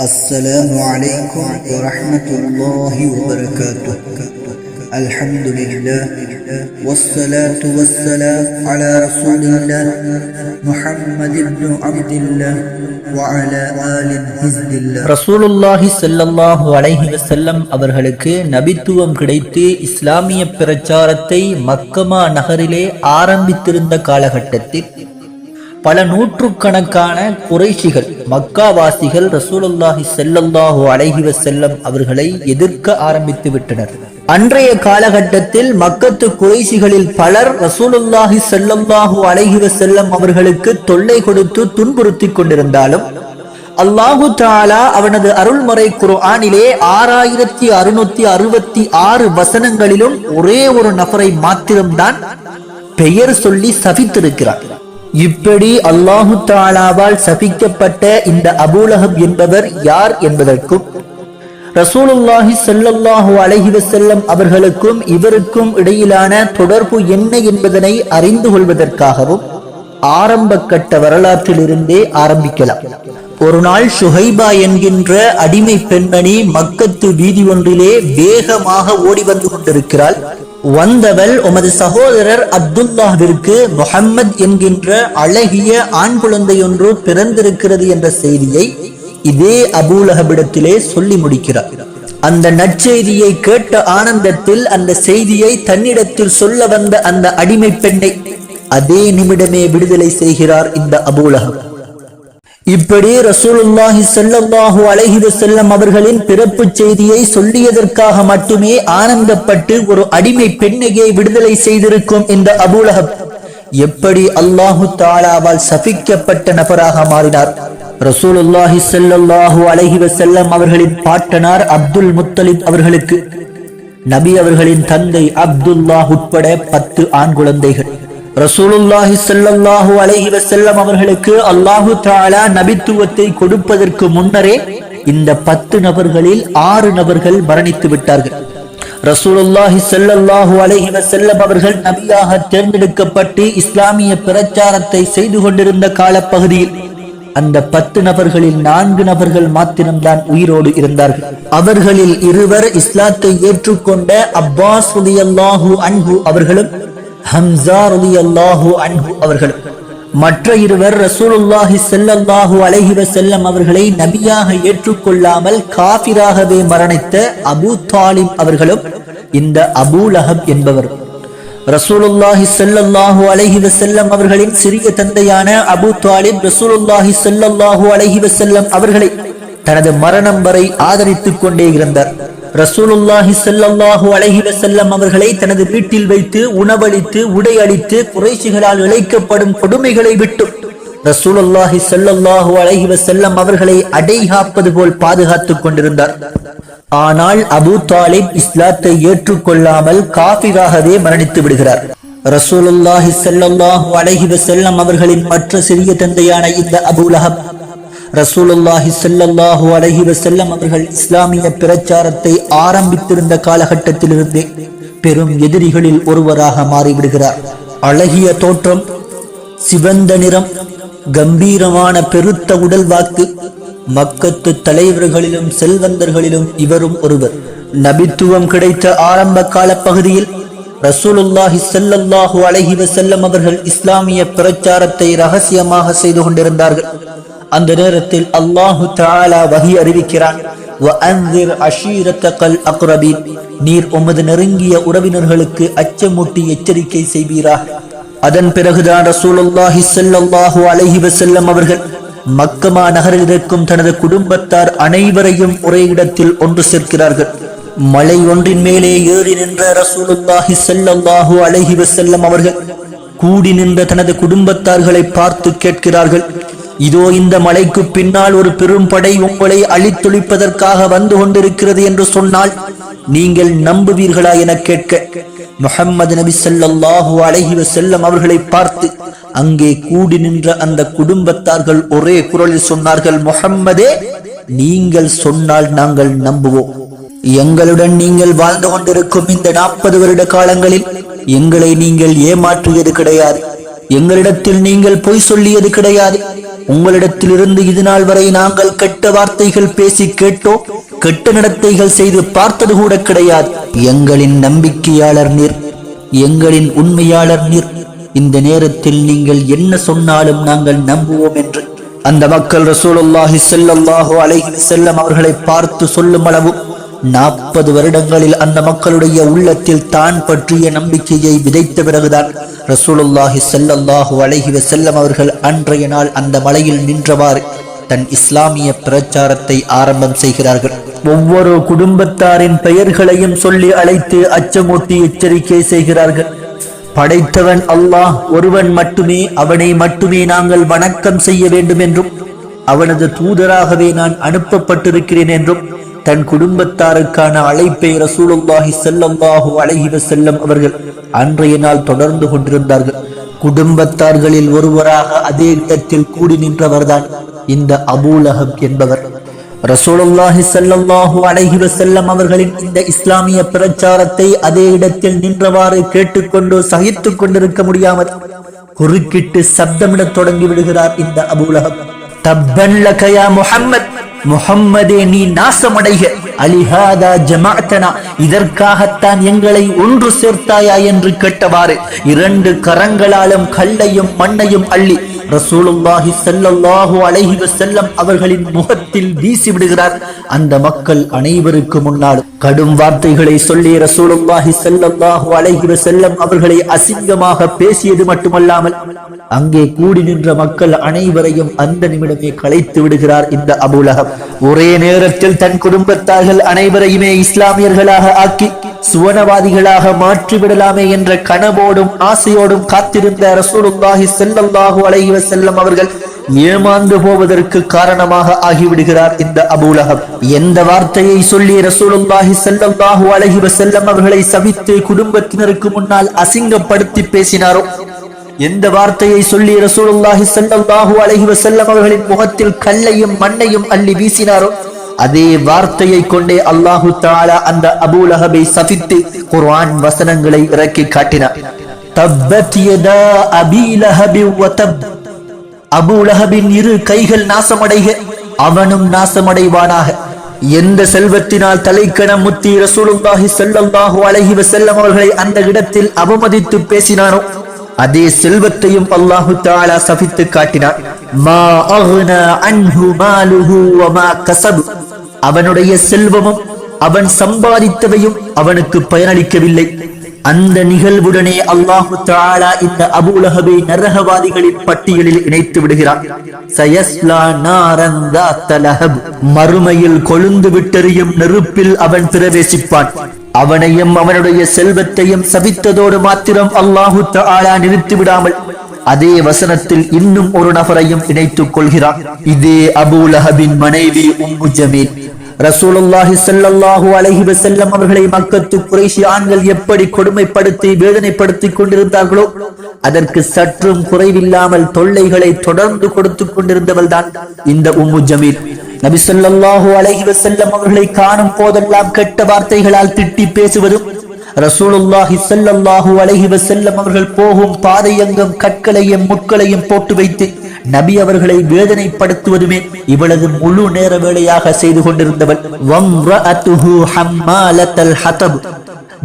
السلام عليكم ورحمة الله وبركاته الحمد لله والصلاة والسلام على رسول الله محمد بن عبد الله وعلى آل حزب الله ரசூலுல்லாஹி ஸல்லல்லாஹு அலைஹி வஸல்லம் அவர்களுக்கு நபித்துவம் கிடைத்து இஸ்லாமிய பிரச்சாரத்தை மக்கமா நகரிலே ஆரம்பித்திருந்த காலகட்டத்தில் பல நூற்றுக்கணக்கான குறைஷிகள் மக்காவாசிகள் ரசூலுல்லாஹி ஸல்லல்லாஹு அலைஹி செல்லம் அவர்களை எதிர்க்க ஆரம்பித்து விட்டனர். அன்றைய காலகட்டத்தில் மக்கத்து குறைஷிகளில் பலர் ரசூலுல்லாஹி ஸல்லல்லாஹு அலைஹி செல்லம் அவர்களுக்கு தொல்லை கொடுத்து துன்புறுத்திக் கொண்டிருந்தாலும் அல்லாஹு தாலா அவனது அருள்முறை குர்ஆனிலே ஆறாயிரத்தி அறுநூத்தி அறுபத்தி ஆறு வசனங்களிலும் ஒரே ஒரு நபரை மாத்திரம்தான் பெயர் சொல்லி சபித்திருக்கிறார். இப்படி அல்லாஹு தாலாவால் சபிக்கப்பட்ட இந்த அபூலஹப் என்பவர் யார் என்பதற்கும் ரசூலுல்லாஹி செல்லல்லாஹு அலைஹி வஸல்லம் அவர்களுக்கும் இவருக்கும் இடையிலான தொடர்பு என்ன என்பதனை அறிந்து கொள்வதற்காகவும் ஆரம்ப கட்ட வரலாற்றிலிருந்தே ஆரம்பிக்கலாம். ஒரு நாள் சுஹைபா என்கின்ற அடிமை பெண்மணி மக்கத்து வீதி ஒன்றிலே வேகமாக ஓடி வந்து கொண்டிருக்கிறாள். வந்தவள் உமது சகோதரர் அப்துல்லாவிற்கு முஹம்மத் என்கின்ற அழகிய ஆண் குழந்தை ஒன்று பிறந்திருக்கிறது என்ற செய்தியை இதே அபூலகபிடத்திலே சொல்லி முடிக்கிறார். அந்த நற்செய்தியை கேட்ட ஆனந்தத்தில் அந்த செய்தியை தன்னிடத்தில் சொல்ல வந்த அந்த அடிமை பெண்ணை அதே நிமிடமே விடுதலை செய்கிறார் இந்த அபூலகம் இப்படி ரசூலுல்லாஹி செல்லல்லாஹு அலைஹி செல்லம் அவர்களின் பிறப்பு செய்தியை சொல்லியதற்காக மட்டுமே ஆனந்தப்பட்டு ஒரு அடிமை பெண்ணையே விடுதலை செய்திருக்கும் இந்த அபூலகப் எப்படி அல்லாஹு தாலாவால் சபிக்கப்பட்ட நபராக மாறினார்? ரசூலுல்லாஹி செல்லல்லாஹு அலைஹி செல்லம் அவர்களின் பாட்டனார் அப்துல் முத்தலிப் அவர்களுக்கு. நபி அவர்களின் தந்தை அப்துல்லாஹ் உட்பட பத்து ஆண் குழந்தைகள் ரசூலுல்லாஹி ஸல்லல்லாஹு அலைஹி செல்லம் அவர்களுக்கு அல்லாஹு தாலா நபித்துவத்தை கொடுப்பதற்கு முன்னரே இந்த பத்து நபர்களில் ஆறு நபர்கள் மரணித்து விட்டார்கள். ரசூலுல்லாஹி செல்லல்லாஹு அலைஹி செல்லம் அவர்கள் நபியாக தேர்ந்தெடுக்கப்பட்டு இஸ்லாமிய பிரச்சாரத்தை செய்து கொண்டிருந்த காலப்பகுதியில் அந்த பத்து நபர்களில் நான்கு நபர்கள் மாத்திரம்தான் உயிரோடு இருந்தார்கள். அவர்களில் இருவர் இஸ்லாத்தை ஏற்றுக்கொண்ட அப்பாஸ் அன்பு அன்ஹு அவர்களும் ஹம்சா அவர்களும் மற்ற இருவர் ரசூலுல்லாஹி செல்லல்லாஹு அலஹி வசல்லம் அவர்களை நபியாக ஏற்றுக்கொள்ளாமல் காபிராகவே மரணித்த அபு தாலிம் அவர்களும் இந்த அபு லஹப் என்பவர். ரசூலுல்லாஹி செல்லல்லாஹு அலஹி வசல்லம் அவர்களின் சிறிய தந்தையான அபு தாலிப் ரசூலுல்லாஹி செல்லல்லாஹு அலஹி வசல்லம் அவர்களை தனது மரணம் வரை ஆதரித்துக் கொண்டே இருந்தார். ரசூலுல்லாஹி ஸல்லல்லாஹு அலைஹி வஸல்லம் அவர்களை தனது வீட்டில் வைத்து உணவளித்து உடை அளித்து குறைசிகளால் இழைக்கப்படும் கொடுமைகளை விட்டு ரசூலுல்லாஹி ஸல்லல்லாஹு அலைஹி வஸல்லம் அவர்களை அடைகாப்பது போல் பாதுகாத்துக் கொண்டிருந்தார். ஆனால் அபூ தாலிப் இஸ்லாத்தை ஏற்றுக்கொள்ளாமல் காபிராகவே மரணித்து விடுகிறார். ரசூலுல்லாஹி ஸல்லல்லாஹு அழகிவ செல்லம் அவர்களின் மற்ற சிறிய தந்தையான இந்த அபுலஹப் ரசூலுல்லாஹி ஸல்லல்லாஹு அலஹி வசல்லம் அவர்கள் இஸ்லாமிய பிரச்சாரத்தை ஆரம்பித்திருந்த காலகட்டத்திலிருந்தே பெரும் எதிரிகளில் ஒருவராக மாறிவிடுகிறார். அழகிய தோற்றம் சிவந்த நிறம் கம்பீரமான பெருத்த உடல் வாக்கு மக்கத்து தலைவர்களிலும் செல்வந்தர்களிலும் இவரும் ஒருவர். நபித்துவம் கிடைத்த ஆரம்ப கால பகுதியில் ரசூலுல்லாஹி செல்லல்லாஹு அலஹி வசல்லம் அவர்கள் இஸ்லாமிய பிரச்சாரத்தை ரகசியமாக செய்து கொண்டிருந்தார்கள். அந்த நேரத்தில் அல்லாஹு தாலா வகி அறிவிக்கிறான். நீர் உமது நெருங்கிய உறவினர்களுக்கு அச்சமூட்டி எச்சரிக்கை செய்வீராக அதன் பிறகுதான் ரசூலுல்லாஹி ஸல்லல்லாஹு அலஹி வசல்லம் அவர்கள் மக்கமா நகரில் இருக்கும் தனது குடும்பத்தார் அனைவரையும் ஒரே இடத்தில் ஒன்று சேர்க்கிறார்கள். மலை ஒன்றின் மேலே ஏறி நின்ற ரசூலுல்லாஹி ஸல்லல்லாஹு அலஹி வசல்லம் அவர்கள் கூடி நின்ற தனது குடும்பத்தார்களை பார்த்து கேட்கிறார்கள். இதோ இந்த மலைக்கு பின்னால் ஒரு பெரும் படை உங்களை அழித்தொழிப்பதற்காக வந்து கொண்டிருக்கிறது என்று சொன்னால் நீங்கள் நம்புவீர்களா என கேட்க முகம்மது நபி ஸல்லல்லாஹு அலைஹி வஸல்லம் அவர்களை பார்த்து அங்கே கூடி நின்ற அந்த குடும்பத்தார்கள் ஒரே குரலில் சொன்னார்கள் முகம்மதே நீங்கள் சொன்னால் நாங்கள் நம்புவோம். எங்களுடன் நீங்கள் வாழ்ந்து கொண்டிருக்கும் இந்த நாற்பது வருட காலங்களில் எங்களை நீங்கள் ஏமாற்றுவது கிடையாது. எங்களிடத்தில் நீங்கள் பொய் சொல்லியது கிடையாது. உங்களிடத்திலிருந்து இது நாள் வரை நாங்கள் கெட்ட வார்த்தைகள் பேசி கேட்டோ கெட்ட நடத்தைகள் செய்து பார்த்தது கூட கிடையாது. எங்களின் நம்பிக்கையாளர் நீர். எங்களின் உண்மையாளர் நீர். இந்த நேரத்தில் நீங்கள் என்ன சொன்னாலும் நாங்கள் நம்புவோம் என்று. அந்த மக்கள் ரசூலுல்லாஹி செல்லல்லாஹோ அலைஹி செல்லம் அவர்களை பார்த்து சொல்லும் அளவு நாற்பது வருடங்களில் அந்த மக்களுடைய உள்ளத்தில் தான் பற்றிய நம்பிக்கையை விதைத்த பிறகுதான் ரசூலுல்லாஹி செல்லல்லாஹு அழகி செல்லம் அவர்கள் அன்றைய நாள் அந்த மலையில் நின்றவாறு தன் இஸ்லாமிய பிரச்சாரத்தை ஆரம்பம் செய்கிறார்கள். ஒவ்வொரு குடும்பத்தாரின் பெயர்களையும் சொல்லி அழைத்து அச்சமூட்டி எச்சரிக்கை செய்கிறார்கள். படைத்தவன் அல்லாஹ் ஒருவன் மட்டுமே அவனை மட்டுமே நாங்கள் வணக்கம் செய்ய வேண்டும் என்றும் அவனது தூதராகவே நான் அனுப்பப்பட்டிருக்கிறேன் என்றும் தன் குடும்பத்தாருக்கான அழைப்பை ரசூலுல்லாஹி ஸல்லல்லாஹு அலைஹி செல்லம் அவர்கள் அன்றைய நாள் தொடர்ந்து கொண்டிருந்தார்கள். குடும்பத்தார்களில் ஒருவராக அதே இடத்தில் கூடி நின்றவர்தான் இந்த அபூலகம் என்பவர். ரசூலுல்லாஹி ஸல்லல்லாஹு அலைஹி செல்லம் அவர்களின் இந்த இஸ்லாமிய பிரச்சாரத்தை அதே இடத்தில் நின்றவாறு கேட்டுக்கொண்டு சகித்துக் கொண்டிருக்க முடியாமல் குறுக்கிட்டு சப்தமிடத் தொடங்கி விடுகிறார் இந்த அபூலகம் தப்பன் லகயா முஹம்மத்! முகம்மதே நீ நாசமடைக அலிஹாதா ஜமாத்தனா இதற்காகத்தான் எங்களை ஒன்று சேர்த்தாயா என்று கேட்டவாறு இரண்டு கரங்களாலும் கல்லையும் மண்ணையும் அள்ளி ரசூலுல்லாஹி ஸல்லல்லாஹு அலைஹி வஸல்லம் அவர்களின் முகத்தில் வீசி விடுகிறார். அந்த மக்கள் அனைவருக்கு முன்னால் கடும் வார்த்தைகளை சொல்லி ரசூலுல்லாஹி ஸல்லல்லாஹு அலைஹி வஸல்லம் அவர்களை அசிங்கமாக பேசியது மட்டுமல்லாமல் அங்கே கூடி நின்ற மக்கள் அனைவரையும் அந்த நிமிடமே கலைத்து விடுகிறார் இந்த அபுலகம் ஒரே நேரத்தில் தன் குடும்பத்தார்கள் அனைவரையுமே இஸ்லாமியர்களாக ஆக்கி சுவனவாதிகளாக மாற்றி விடலாமே என்ற கனவோடும் ஆசையோடும் காத்திருந்த ரசூலுல்லாஹி செல்லல்லாஹு அலைஹி வஸல்லம் அவர்கள் ஏமாந்து போவதற்கு காரணமாக ஆகிவிடுகிறார் இந்த அபூலகம் எந்த வார்த்தையை சொல்லி ரசூலுல்லாஹி செல்லல்லாஹு அலைஹி வஸல்லம் அவர்களை சவித்து குடும்பத்தினருக்கு முன்னால் அசிங்கப்படுத்தி பேசினாரோ? எந்த வார்த்தையை சொல்லி ரசூலுல்லாஹி செல்லல்லாஹு அலைஹி வஸல்லம் அவர்களின் முகத்தில் கல்லையும் மண்ணையும் அள்ளி வீசினாரோ? அதே வார்த்தையை கொண்டே அல்லாஹு தாலா அந்த அபூலஹபை சபித்து குர்ஆன் வசனங்களை இறக்கி காட்டினார் தப்பத் யதா அபூலஹபின் இரு கைகள் நாசமடைக அவனும் நாசமடைவானாக. எந்த செல்வத்தினால் தலைக்கணம் முத்தி ரசூலுல்லாஹி ஸல்லல்லாஹு அலைஹி வஸல்லம் அவர்களை அந்த இடத்தில் அவமதித்து பேசினானோ அதே செல்வத்தையும் அல்லாஹு தாலா சபித்து காட்டினார் மா அஹ்னா அன்ஹு மாலுஹு வ மா கஸப். அவனுடைய செல்வமும் அவன் சம்பாதித்தவையும் அவனுக்கு பயனளிக்கவில்லை. அந்த நிகழ்வுடனே அல்லாஹு தாலா இந்த அபுலகபை நரகவாதிகளின் பட்டியலில் இணைத்து விடுகிறான். சயஸ்லா மறுமையில் கொழுந்து விட்டெறியும் நெருப்பில் அவன் பிரவேசிப்பான். அவனையும் அவனுடைய செல்வத்தையும் சபித்ததோடு மாத்திரம் அல்லாஹு தாலா நிறுத்தி விடாமல் அதே வசனத்தில் இன்னும் ஒரு நபரையும் இணைத்துக் கொள்கிறான். இதே அபுலஹபின் மனைவி உம்மு ரசூலுல்லாஹி ஸல்லல்லாஹு அலைஹி வஸல்லம் அவர்களை மக்கத்து குறைஷி ஆண்கள் எப்படி கொடுமைப்படுத்தி வேதனைப்படுத்தி கொண்டிருந்தார்களோ அதற்கு சற்றும் குறைவில்லாமல் தொல்லைகளை தொடர்ந்து கொடுத்து கொண்டிருந்தவள் தான் இந்த உம்மு ஜமீல். நபி ஸல்லல்லாஹு அலைஹி வஸல்லம் அவர்களை காணும் போதெல்லாம் கெட்ட வார்த்தைகளால் திட்டி பேசுவதும் ரசூலுல்லாஹி ஸல்லல்லாஹு அலைஹி வஸல்லம் அவர்கள் போகும் பாதையங்கம் கற்களையும் முட்களையும் போட்டு வைத்து நபி அவர்களை வேதனைப்படுத்துவதுமே இவளது முழு நேர வேலையாக செய்து கொண்டிருந்தவள்.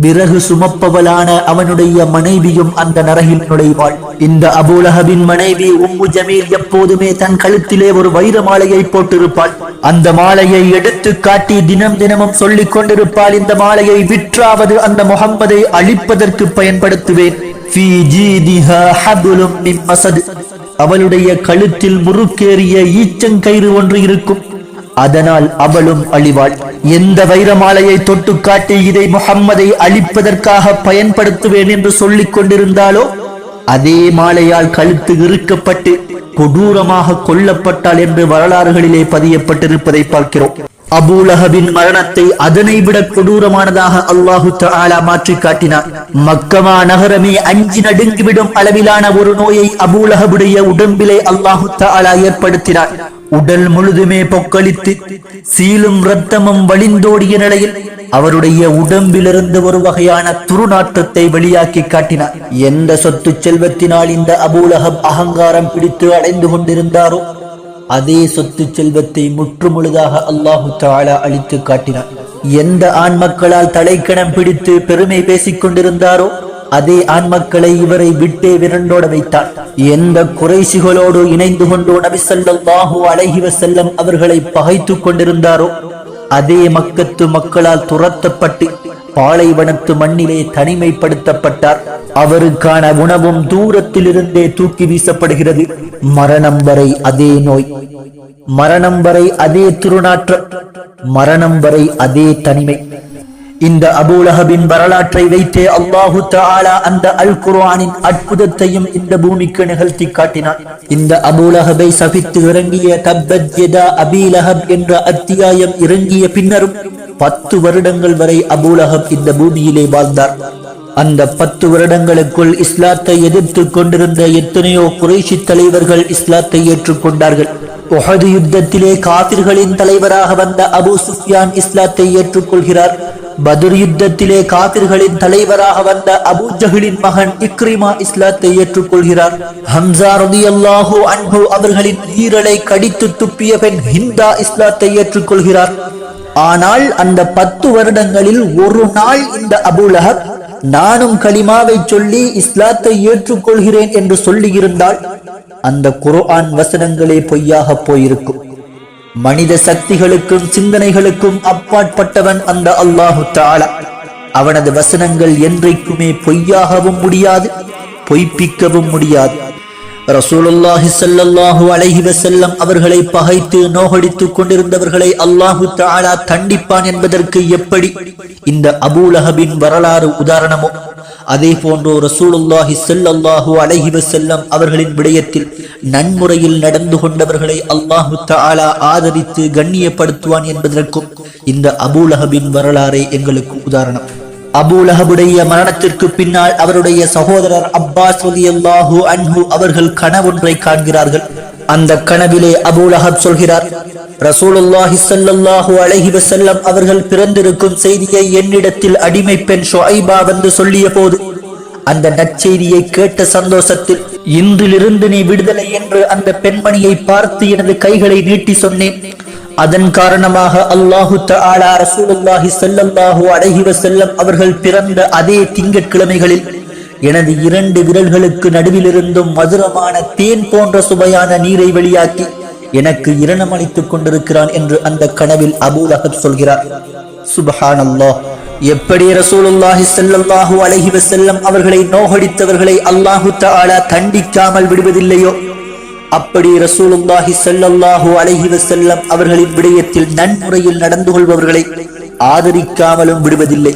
விறகு சுமப்பவளான அவனுடைய மனைவியும் அந்த நரகில் நுழைவாள். இந்த அபுலஹபின் மனைவி உம்மு ஜமீல் எப்போதுமே தன் கழுத்திலே ஒரு வைர மாலையை போட்டிருப்பாள். அந்த மாலையை எடுத்து காட்டி தினம் தினமும் சொல்லிக் கொண்டிருப்பாள். இந்த மாலையை விற்றாவது அந்த முகம்மதை அழிப்பதற்கு பயன்படுத்துவேன். அவளுடைய கழுத்தில் முறுக்கேறிய ஈச்சங்கயிறு ஒன்று இருக்கும். அதனால் அவளும் அழிவாள். எந்த வைரமாலையை தொட்டு காட்டி இதை முகம்மதை அழிப்பதற்காக பயன்படுத்துவேன் என்று சொல்லிக் கொண்டிருந்தாலோ அதே மாலையால் கழுத்து இறுக்கப்பட்டு கொடூரமாக கொல்லப்பட்டாள் என்று வரலாறுகளிலே பதியப்பட்டிருப்பதை பார்க்கிறோம். அபூலஹபின் மரணத்தை அதனை விட கொடூரமானதாக அல்லாஹு தாலா மாற்றி காட்டினார் மக்கமா நகரமே அஞ்சு நடுங்கிவிடும் அளவிலான ஒரு நோயை அபூலஹபுடைய உடம்பிலே அல்லாஹு தாலா ஏற்படுத்தினார் உடல் முழுதுமே பொக்களித்து சீலும் ரத்தமும் வழிந்தோடிய நிலையில் அவருடைய உடம்பிலிருந்து ஒரு வகையான துருநாற்றத்தை வெளியாக்கி காட்டினார் எந்த சொத்து செல்வத்தினால் இந்த அபூலஹப் அகங்காரம் பிடித்து அடைந்து கொண்டிருந்தாரோ அதே சொத்து செல்வத்தை முற்றுமுழுதாக அல்லாஹு தாலா அளித்து காட்டினார் எந்த ஆண் மக்களால் தலைக்கணம் பிடித்து பெருமை பேசிக் கொண்டிருந்தாரோ அதே ஆண் மக்களை இவரை விட்டே விரண்டோட வைத்தார் எந்த குறைசிகளோடு இணைந்து கொண்டு நபி ஸல்லல்லாஹு அலைஹி வஸல்லம் அவர்களை பகைத்துக் கொண்டிருந்தாரோ அதே மக்கத்து மக்களால் துரத்தப்பட்டு பாலைவனத்து மண்ணிலே தனிமைப்படுத்தப்பட்டார். அவருக்கான உணவும் தூரத்திலிருந்தே தூக்கி வீசப்படுகிறது. மரணம் வரை அதே நோய். மரணம் வரை அதே துருநாற்றம். மரணம் வரை அதே தனிமை. இந்த அபூலஹபின் வரலாற்றை வைத்தே அல்லாஹு தாலா அந்த அல் குர்ஆனின் அற்புதத்தையும் இந்த பூமிக்கு நிகழ்த்தி காட்டினார் இந்த அபூலஹபை சபித்து இறங்கிய தப்பத் யதா அபீலஹப் என்ற அத்தியாயம் இறங்கிய பின்னரும் பத்து வருடங்கள் வரை அபூலஹப் இந்த பூமியிலே வாழ்ந்தார். அந்த பத்து வருடங்களுக்குள் இஸ்லாத்தை எதிர்த்து கொண்டிருந்த எத்தனையோ குறைஷி தலைவர்கள் இஸ்லாத்தை ஏற்றுக்கொண்டார்கள். உஹது யுத்தத்திலே காபிர்களின் தலைவராக வந்த அபு சுஃப்யான் இஸ்லாத்தை ஏற்றுக்கொள்கிறார். பதுர் யுத்தத்திலே காபிர்களின் தலைவராக வந்த அபூ ஜஹிலின் மகன் இக்ரிமா இஸ்லாத்தை ஏற்றுக்கொள்கிறார். ஹம்சா ரதி அல்லாஹூ அன்பு அவர்களின் ஈரலை கடித்து துப்பிய பெண் ஹிந்தா இஸ்லாத்தை ஏற்றுக்கொள்கிறார். ஆனால் அந்த பத்து வருடங்களில் ஒரு நாள் இந்த அபூலஹப் நானும் கலிமாவை சொல்லி இஸ்லாத்தை ஏற்றுக்கொள்கிறேன் என்று சொல்லியிருந்தால் அந்த குர்ஆன் வசனங்களே பொய்யாக போயிருக்கும். மனித சக்திகளுக்கும் சிந்தனைகளுக்கும் அப்பாற்பட்டவன் அந்த அல்லாஹு தாலா அவனது வசனங்கள் என்றைக்குமே பொய்யாகவும் முடியாது பொய்ப்பிக்கவும் முடியாது. ரசூலுல்லாஹி சல்லாஹு அலஹி வசல்லம் அவர்களை பகைத்து நோகடித்துக் கொண்டிருந்தவர்களை அல்லாஹு தாலா தண்டிப்பான் என்பதற்கு எப்படி? இந்த அபூலஹபின் வரலாறு உதாரணமோ? அதே போன்றோ ரசூலுல்லாஹி சல்லாஹு அலஹி வசல்லம் அவர்களின் விடயத்தில் நன்முறையில் நடந்து கொண்டவர்களை அல்லாஹு தாலா ஆதரித்து கண்ணியப்படுத்துவான் என்பதற்கும் இந்த அபூலஹபின் வரலாறே எங்களுக்கு உதாரணம். அபூலஹபுடைய மரணத்திற்கு பின்னால் அவருடைய சகோதரர் அப்பாஸ் ரலியல்லாஹு அன்ஹு அவர்கள் கனவொன்றை காண்கிறார்கள். அந்த கனவிலே அபூலஹப் சொல்கிறார் ரசூலுல்லாஹி ஸல்லல்லாஹு அலைஹி வஸல்லம் அவர்கள் பிறந்திருக்கும் செய்தியை என்னிடத்தில் அடிமை பெண் ஷுஐபா வந்து சொல்லிய போது அந்த நற்செய்தியை கேட்ட சந்தோஷத்தில் இன்றிலிருந்து நீ விடுதலை என்று அந்த பெண்மணியை பார்த்து எனது கைகளை நீட்டி சொன்னேன். அதன் காரணமாக அல்லாஹு தஆலா ரசூலுல்லாஹி ஸல்லல்லாஹு அலைஹி அவர்கள் பிறந்த அதே திங்கட்கிழமைகளில் எனது இரண்டு விரல்களுக்கு நடுவிலிருந்தும் மதுரமான தேன் போன்ற சுவையான நீரை வெளியாக்கி எனக்கு இரணம் அளித்துக் கொண்டிருக்கிறான் என்று அந்த கனவில் அபூலஹப் சொல்கிறார். சுபஹானல்லாஹ். எப்படி ரசூலுல்லாஹி செல்லல்லாஹு அலைஹி வஸல்லம் அவர்களை நோகடித்தவர்களை அல்லாஹு தஆலா தண்டிக்காமல் விடுவதில்லையோ? அப்படி ரசூலுல்லாஹி ஸல்லல்லாஹு அலஹி வசல்லம் அவர்களின் விடயத்தில் நன்முறையில் நடந்து கொள்பவர்களை ஆதரிக்காமலும் விடுவதில்லை.